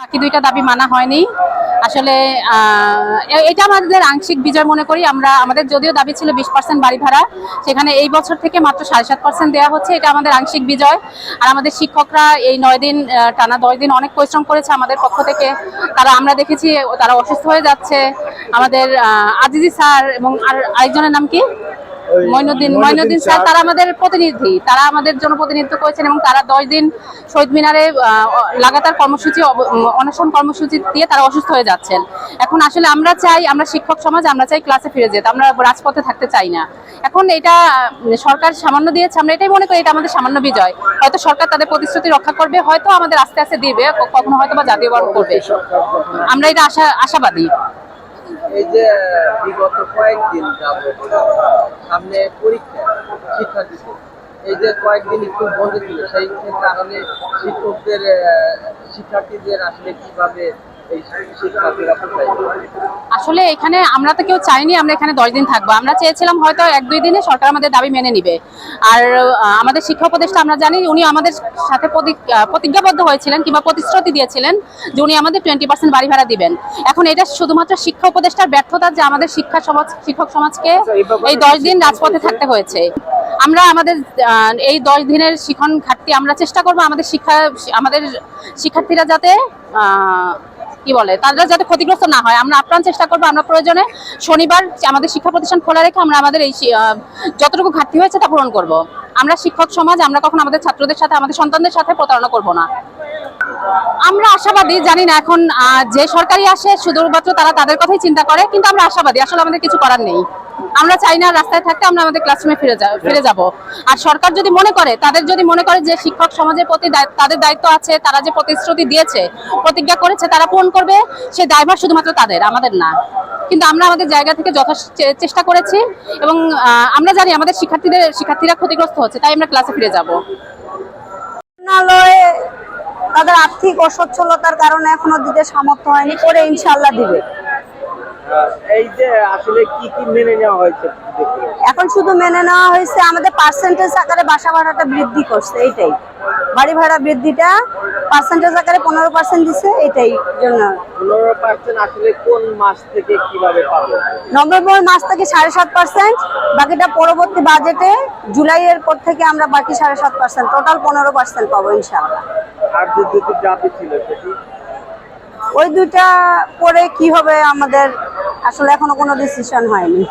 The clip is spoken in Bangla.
বাকি দুইটা দাবি মানা হয়নি। আসলে এটা আমাদের আংশিক বিজয় মনে করি। আমরা, আমাদের যদিও দাবি ছিল বিশ পার্সেন্ট বাড়ি ভাড়া, সেখানে এই বছর থেকে মাত্র সাড়ে সাত পার্সেন্ট দেওয়া হচ্ছে। এটা আমাদের আংশিক বিজয়। আর আমাদের শিক্ষকরা এই নয় দিন টানা দশ দিন অনেক পরিশ্রম করেছে আমাদের পক্ষ থেকে। তারা, আমরা দেখেছি, তারা অসুস্থ হয়ে যাচ্ছে। আমাদের আজিজি স্যার এবং আর আরেকজনের নাম কি? মইনুদ্দিন মইনুদ্দিন স্যার তারা আমাদের প্রতিনিধি। তারা আমাদের জন্য প্রতিনিধিত্ব করেছেন এবং তারা দশ দিন শহীদ মিনারে লাগাতার কর্মসূচি অনশন কর্মসূচি দিয়ে তারা অসুস্থ হয়ে যাচ্ছেন। এখন আসলে আমরা চাই আমরা শিক্ষক সমাজ আমরা চাই ক্লাসে ফিরে যেতে। আমরা রাজপথে থাকতে চাই না। এখন এটা সরকার সামান্য দিয়েছে আমরা এটাই মনে করি এটা আমাদের সামান্য বিজয়। হয়তো সরকার তাদের প্রতিশ্রুতি রক্ষা করবে হয়তো আমাদের আস্তে আস্তে দিবে কখনো হয়তো বা জাতীয়করণ করবে। আমরা এটা আশা আশাবাদী। এই যে বিগত কয়েকদিন যাব সামনে পরীক্ষা শিক্ষার্থীদের এই যে কয়েকদিন স্কুল বন্ধ ছিল, সেই কারণে শিক্ষকদের শিক্ষার্থীদের আসলে কীভাবে আসলে এখানে আমরা তো কেউ চাইনি আমরা এখানে দশ দিন থাকব। আমরা চেয়েছিলাম হয়তো এক দুই দিনে সরকার আমাদের দাবি মেনে নিবে। আর আমাদের শিক্ষা উপদেষ্টা আমরা জানি উনি আমাদের সাথে প্রতি- প্রতিজ্ঞাবদ্ধ হয়েছিলেন কিংবা প্রতিশ্রুতি দিয়েছিলেন যে উনি আমাদের টোয়েন্টি পার্সেন্ট বাড়ি ভাড়া দিবেন। এখন এটা শুধুমাত্র শিক্ষা উপদেষ্টার ব্যর্থতা যে আমাদের শিক্ষা সমাজ শিক্ষক সমাজকে এই দশ দিন রাজপথে থাকতে হয়েছে। আমরা আমাদের এই দশ দিনের শিখন ঘাটতি আমরা চেষ্টা করব আমাদের শিক্ষা আমাদের শিক্ষার্থীরা যাতে কি বলে তারা যাতে ক্ষতিগ্রস্ত না হয়। আমরা আপ্রাণ চেষ্টা করব, আমরা প্রয়োজনে শনিবার আমাদের শিক্ষা প্রতিষ্ঠান খোলা রেখে আমরা আমাদের এই যতটুকু ঘাটতি হয়েছে তা পূরণ করব। আমরা শিক্ষক সমাজ, আমরা কখন আমাদের ছাত্রদের সাথে, আমাদের সন্তানদের সাথে প্রতারণা করব না। আমরা আশাবাদী, জানি না এখন যে সরকারি আসে শুধুমাত্র তারা তাদের কথাই চিন্তা করে, কিন্তু আমরা আশাবাদী, আসলে আমাদের কিছু করার নেই। আমরা চাই না রাস্তায় থাকতে আমরা আমাদের ক্লাসরুমে ফিরে যা ফিরে যাব। আর সরকার যদি মনে করে, তাদের যদি মনে করে যে শিক্ষক সমাজের প্রতি তাদের দায়িত্ব আছে, তারা যে প্রতিশ্রুতি দিয়েছে, প্রতিজ্ঞা করেছে, তারা পূরণ করবে সেই দায়ভার শুধুমাত্র তাদের, আমাদের না। কিন্তু আমরা আমাদের জায়গা থেকে যথেষ্ট চেষ্টা করেছি এবং আমরা জানি আমাদের শিক্ষার্থীদের শিক্ষার্থীরা ক্ষতিগ্রস্ত হচ্ছে, তাই আমরা ক্লাসে ফিরে যাব। তাদের আর্থিক অসচ্ছলতার কারণে এখনও দিতে সামর্থ্য হয়নি করে ইনশাল্লাহ দিবে। এই যে আসলে কি কি মেনে নেওয়া হয়েছে এখন শুধু মেনে নেওয়া হয়েছে আমাদের পার্সেন্টেজ আকারে বাসা ভাড়াটা বৃদ্ধি করছে এইটাই। বাড়ি ভাড়া বৃদ্ধিটা পার্সেন্টেজ আকারে পনেরো পার্সেন্ট দিছে এইটাই জন্য। পনেরো পার্সেন্ট আসলে কোন মাস থেকে কীভাবে পাবে? নভেম্বর মাস থেকে সাড়ে সাত পার্সেন্ট বাকিটা পরবর্তী বাজেটে জুলাইয়ের পর থেকে আমরা বাকি সাড়ে সাত পার্সেন্ট টোটাল পনেরো পার্সেন্ট পাবো ইনশাল্লাহ আর যে দুটি দাবি ছিল সেটি? ওই দুইটা পরে কি হবে আমাদের আসলে এখনও কোনো ডিসিশন হয়নি।